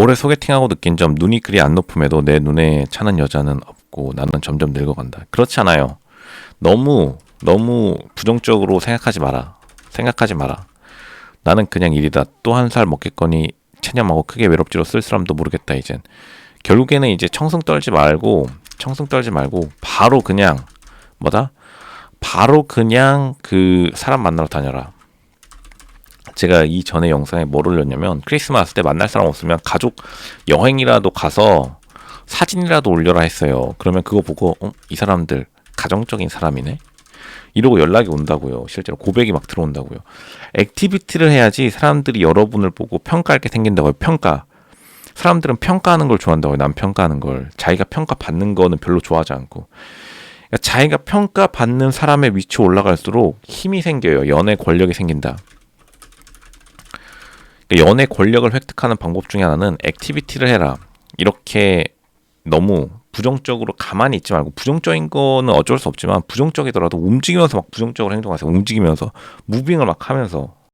올해 소개팅하고 느낀 점 눈이 그리 안 높음에도 내 눈에 차는 여자는 없고 나는 점점 늙어간다. 그렇지 않아요. 너무 너무 부정적으로 생각하지 마라. 생각하지 마라. 나는 그냥 일이다. 또 한 살 먹겠거니 체념하고 크게 외롭지로 쓸 사람도 모르겠다 이젠. 결국에는 이제 청승 떨지 말고 청승 떨지 말고 바로 그냥 뭐다? 바로 그냥 그 사람 만나러 다녀라. 제가 이 전에 영상에 뭘 올렸냐면 크리스마스 때 만날 사람 없으면 가족 여행이라도 가서 사진이라도 올려라 했어요. 그러면 그거 보고 어, 이 사람들 가정적인 사람이네. 이러고 연락이 온다고요. 실제로 고백이 막 들어온다고요. 액티비티를 해야지 사람들이 여러분을 보고 평가할 게 생긴다고요. 평가. 사람들은 평가하는 걸 좋아한다고요. 남 평가하는 걸. 자기가 평가받는 거는 별로 좋아하지 않고. 그러니까 자기가 평가받는 사람의 위치 올라갈수록 힘이 생겨요. 연애 권력이 생긴다. 그러니까 연애 권력을 획득하는 방법 중에 하나는 액티비티를 해라. 이렇게 너무 부정적으로 가만히 있지 말고 부정적인 거는 어쩔 수 없지만 부정적이더라도 움직이면서 막 부정적으로 행동하세요. 움직이면서 무빙을 막 하면서